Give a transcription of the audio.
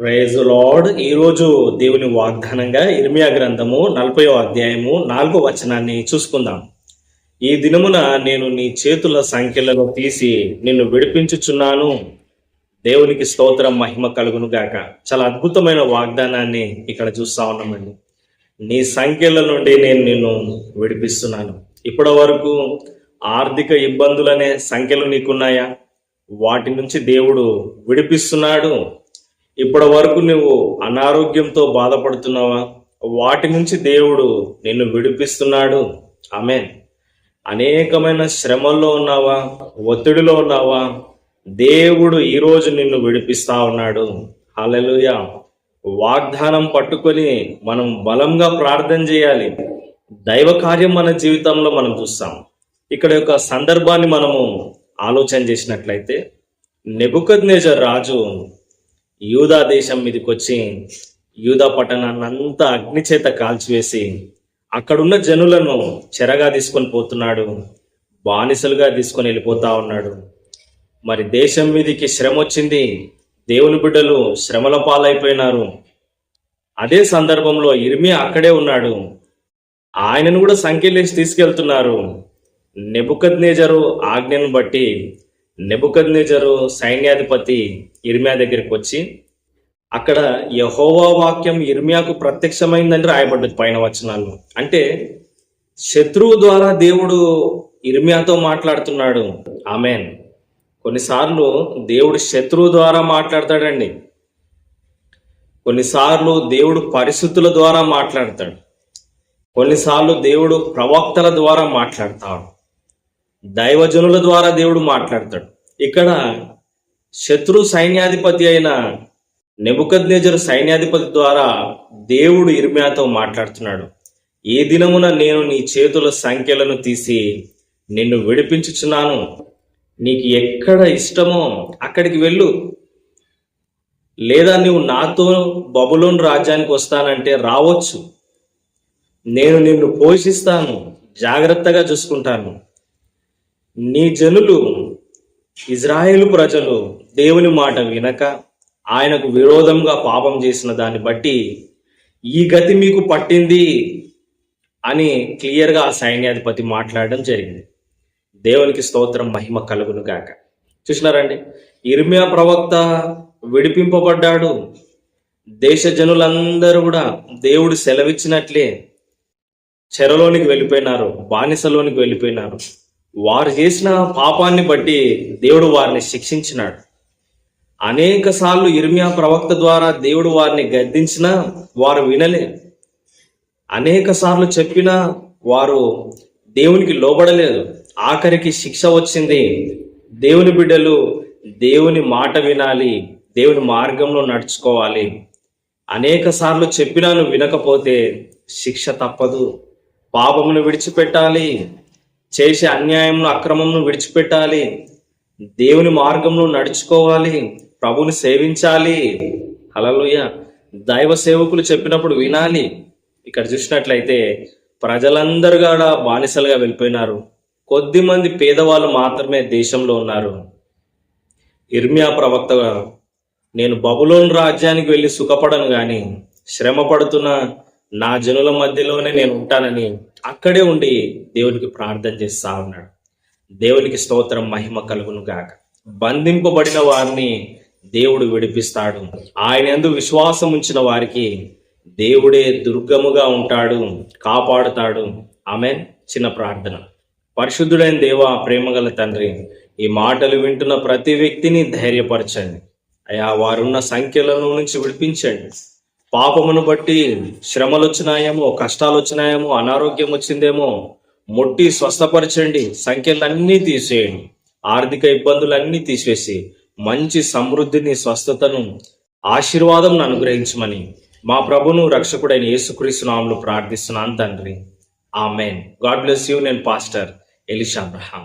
Praise lord ఈరోజు దేవుని వాగ్దానంగా ఇర్మియా గ్రంథము నలభై అధ్యాయము నాలుగో వచనాన్ని చూసుకుందాం. ఈ దినమున నేను నీ చేతుల సంఖ్యలను తీసి నిన్ను విడిపించుచున్నాను. దేవునికి స్తోత్రం మహిమ కలుగును గాక. చాలా అద్భుతమైన వాగ్దానాన్ని ఇక్కడ చూస్తా ఉన్నామండి. నీ సంఖ్యల నుండి నేను నిన్ను విడిపిస్తున్నాను. ఇప్పటి వరకు ఆర్థిక ఇబ్బందులనే సంఖ్యలు నీకున్నాయా? వాటి నుంచి దేవుడు విడిపిస్తున్నాడు. ఇప్పటి వరకు నువ్వు అనారోగ్యంతో బాధపడుతున్నావా? వాటి నుంచి దేవుడు నిన్ను విడిపిస్తున్నాడు. ఆమె అనేకమైన శ్రమల్లో ఉన్నావా? ఒత్తిడిలో ఉన్నావా? దేవుడు ఈరోజు నిన్ను విడిపిస్తా ఉన్నాడు. హల్లెలూయా. వాగ్దానం పట్టుకొని మనం బలంగా ప్రార్థన చేయాలి. దైవ కార్యం మన జీవితంలో మనం చూస్తాం. ఇక్కడ యొక్క సందర్భాన్ని మనము ఆలోచన చేసినట్లయితే నెబుకద్నేజర్ రాజు యూదా దేశం మీదకి వచ్చి యూదా పట్టణాన్ని అంతా అగ్ని చేత కాల్చివేసి అక్కడున్న జనులను చెరగా తీసుకొని పోతున్నాడు బానిసలుగా తీసుకొని వెళ్ళిపోతా ఉన్నాడు. మరి దేశం మీదకి శ్రమ వచ్చింది దేవుని బిడ్డలు శ్రమల పాలైపోయినారు. అదే సందర్భంలో ఇర్మియా అక్కడే ఉన్నాడు. ఆయనను కూడా సంఖ్యలేసి తీసుకెళ్తున్నారు. నెబుకద్నేజరు ఆజ్ఞను బట్టి నెబుకద్నేజరు సైన్యాధిపతి ఇర్మియా దగ్గరికి వచ్చి అక్కడ యహోవా వాక్యం ఇర్మియాకు ప్రత్యక్షమైందని రాయబడ్డది పైన వచనాలు అంటే శత్రువు ద్వారా దేవుడు ఇర్మియాతో మాట్లాడుతున్నాడు. ఆమెన్. కొన్నిసార్లు దేవుడు శత్రువు ద్వారా మాట్లాడతాడండి. కొన్నిసార్లు దేవుడు పరిస్థితుల ద్వారా మాట్లాడతాడు. కొన్నిసార్లు దేవుడు ప్రవక్తల ద్వారా మాట్లాడతాడు. దైవజనుల ద్వారా దేవుడు మాట్లాడతాడు. ఇక్కడ శత్రు సైన్యాధిపతి అయిన నెబుకద్నేజరు సైన్యాధిపతి ద్వారా దేవుడు ఇర్మియాతో మాట్లాడుతున్నాడు. ఏ దినమున నేను నీ చేతుల సంఖ్యలను తీసి నిన్ను విడిపించుచున్నాను. నీకు ఎక్కడ ఇష్టమో అక్కడికి వెళ్ళు. లేదా నువ్వు నాతో బబులోన్ రాజ్యానికి వస్తానంటే రావచ్చు. నేను నిన్ను పోషిస్తాను. జాగ్రత్తగా చూసుకుంటాను. నీ జనులు ఇజ్రాయేలు ప్రజలు దేవుని మాట వినక ఆయనకు విరోధంగా పాపం చేసిన దాన్ని బట్టి ఈ గతి మీకు పట్టింది అని క్లియర్గా ఆ సైన్యాధిపతి మాట్లాడడం జరిగింది. దేవునికి స్తోత్రం మహిమ కలుగును గాక. చూసినారండి? ఇర్మియా ప్రవక్త విడిపింపబడ్డాడు. దేశ జనులందరూ కూడా దేవుడు సెలవిచ్చినట్లే చెరలోనికి వెళ్ళిపోయినారు బానిసలోనికి వెళ్ళిపోయినారు. వారు చేసిన పాపాన్ని బట్టి దేవుడు వారిని శిక్షించినాడు. అనేక సార్లు ఇర్మియా ప్రవక్త ద్వారా దేవుడు వారిని గద్దించినా వారు వినలే. అనేక సార్లు చెప్పినా వారు దేవునికి లోబడలేదు. ఆఖరికి శిక్ష వచ్చింది. దేవుని బిడ్డలు దేవుని మాట వినాలి. దేవుని మార్గంలో నడుచుకోవాలి. అనేక సార్లు చెప్పినాను వినకపోతే శిక్ష తప్పదు. పాపమును విడిచిపెట్టాలి. చేసే అన్యాయంను అక్రమంను విడిచిపెట్టాలి. దేవుని మార్గంలో నడుచుకోవాలి. ప్రభుని సేవించాలి. అలలుయ దైవ సేవకులు చెప్పినప్పుడు వినాలి. ఇక్కడ చూసినట్లయితే ప్రజలందరూ కూడా బానిసలుగా వెళ్ళిపోయినారు. కొద్ది మంది పేదవాళ్ళు మాత్రమే దేశంలో ఉన్నారు. ఇర్మియా ప్రవక్త నేను బబులోన్ రాజ్యానికి వెళ్ళి సుఖపడను కానీ శ్రమ పడుతున్న నా జనుల మధ్యలోనే నేను ఉంటానని అక్కడే ఉండి దేవునికి ప్రార్థన చేస్తా ఉన్నాడు. దేవునికి స్తోత్రం మహిమ కలుగును గాక. బంధింపబడిన వారిని దేవుడు విడిపిస్తాడు. ఆయన ఎందు విశ్వాసం ఉంచిన వారికి దేవుడే దుర్గముగా ఉంటాడు కాపాడుతాడు. ఆమె చిన్న ప్రార్థన. పరిశుద్ధుడైన దేవ ప్రేమగల తండ్రి ఈ మాటలు వింటున్న ప్రతి వ్యక్తిని ధైర్యపరచండి. అయా వారున్న సంఖ్యలను నుంచి విడిపించండి. పాపమును బట్టి శ్రమలు వచ్చినాయేమో కష్టాలు వచ్చినాయేమో అనారోగ్యం వచ్చిందేమో ముట్టి స్వస్థపరచండి సంఖ్యలన్నీ తీసేయండి ఆర్థిక ఇబ్బందులన్నీ తీసివేసి మంచి సమృద్ధిని స్వస్థతను ఆశీర్వాదం అనుగ్రహించమని మా ప్రభును రక్షకుడైన యేసుక్రీస్తు నామలు ప్రార్థిస్తున్నాను తండ్రి. ఆమెన్. God bless you. నేను పాస్టర్ ఎలిషా అబ్రహాం.